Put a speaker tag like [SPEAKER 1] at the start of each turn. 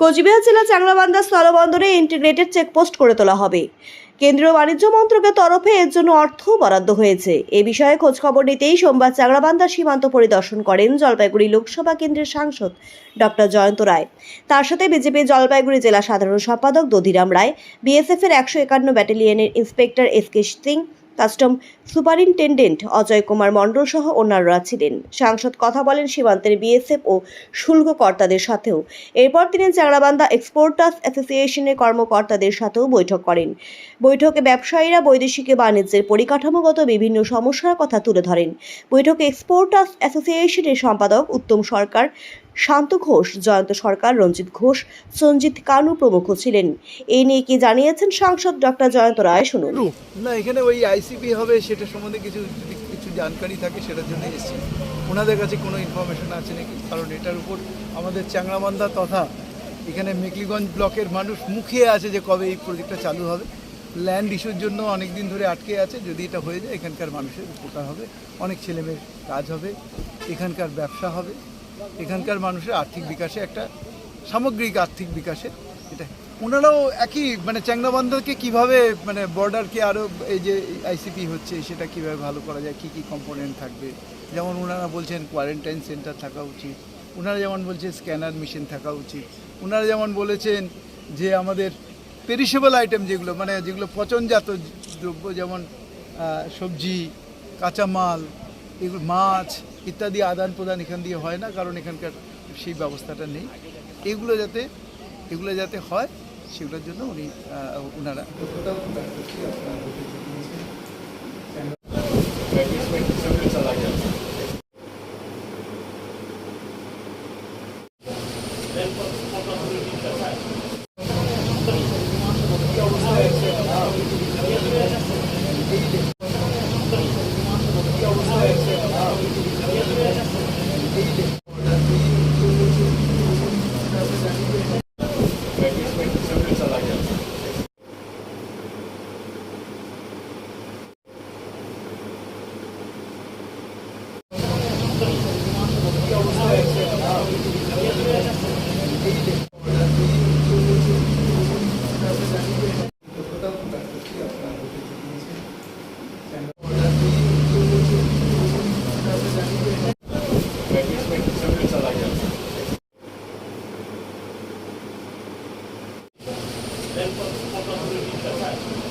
[SPEAKER 1] কোচবিহার জেলা Changrabandha স্থলবন্দরে integrated checkpost করে তোলা হবে। কেন্দ্রীয় বাণিজ্য মন্ত্রকের তরফে এর জন্য অর্থ বরাদ্দ হয়েছে। এ বিষয়ে খোঁজখবর নিতেই সোমবার চাংলাবান্ধা সীমান্ত পরিদর্শন করেন জলপাইগুড়ি লোকসভা কেন্দ্রের সাংসদ ডক্টর জয়ন্ত রায়। তার সাথে বিজেপি জলপাইগুড়ি জেলা সাধারণ সম্পাদক দধিরাম রায় বিএসএফ এর একশো একান্ন ব্যাটালিয়নের inspector S K Singh custom superintendent Ajay Kumar Mondal সহ অন্যান্যরা ছিলেন। সাংসদ কথা বলেন সীমান্তের বিএসএফ ও শুল্ক কর্তাদের সাথেও। এরপর তিনি চাংড়াবান্ধা এক্সপোর্টার্স অ্যাসোসিয়েশনের কর্মকর্তাদের সাথেও বৈঠক করেন। বৈঠকে ব্যবসায়ীরা বৈদেশিক বাণিজ্যের পরিকাঠামোগত বিভিন্ন সমস্যার কথা তুলে ধরেন। বৈঠকে এক্সপোর্টার্স অ্যাসোসিয়েশনের সম্পাদক উত্তম সরকার শান্ত ঘোষ, জয়ন্ত সরকার, রঞ্জিত ঘোষ, সঞ্জিত কানু প্রমুখ ছিলেন। এই নিয়ে কি জানিয়েছেন সাংসদ ডক্টর জয়ন্ত রায়? শুনুন।
[SPEAKER 2] না, এখানে ওই আইসিপি হবে, সেটা সম্বন্ধে কিছু কিছু জানকারি থাকে, সেটার জন্য এসেছি। ওনাদের কাছে কোনো ইনফরমেশন আছে নাকি? কারণ এটার উপর আমাদের চ্যাংড়াবান্ধা তথা এখানে মেকলিগঞ্জ ব্লকের মানুষ মুখিয়ে আছে যে কবে এই প্রজেক্টটা চালু হবে। ল্যান্ড ইস্যুর জন্য অনেক দিন ধরে আটকে আছে, যদি এটা হয়ে যায়, এখানকার মানুষের উপকার হবে, অনেক ছেলেমেয়ের কাজ হবে, এখানকার ব্যবসা হবে। এখানকার মানুষের আর্থিক বিকাশে একটা সামগ্রিক আর্থিক বিকাশে এটা। ওনারাও একই মানে চ্যাংরাবান্ধকে কীভাবে মানে বর্ডারকে আরও এই যে আইসিপি হচ্ছে, সেটা কীভাবে ভালো করা যায়, কী কী কম্পোনেন্ট থাকবে? যেমন ওনারা বলছেন কোয়ারেন্টাইন সেন্টার থাকা উচিত, ওনারা যেমন বলছেন স্ক্যানার মেশিন থাকা উচিত, ওনারা যেমন বলেছেন যে আমাদের পেরিশেবল আইটেম যেগুলো মানে যেগুলো পচনজাত দ্রব্য যেমন সবজি, কাঁচামাল, এগুলো মাছ ইত্যাদি আদান প্রদান এখান দিয়ে হয় না, কারণ এখানকার সেই ব্যবস্থাটা নেই। এগুলো যাতে এগুলো যাতে হয়, সেগুলোর জন্য উনি ওনারা ください。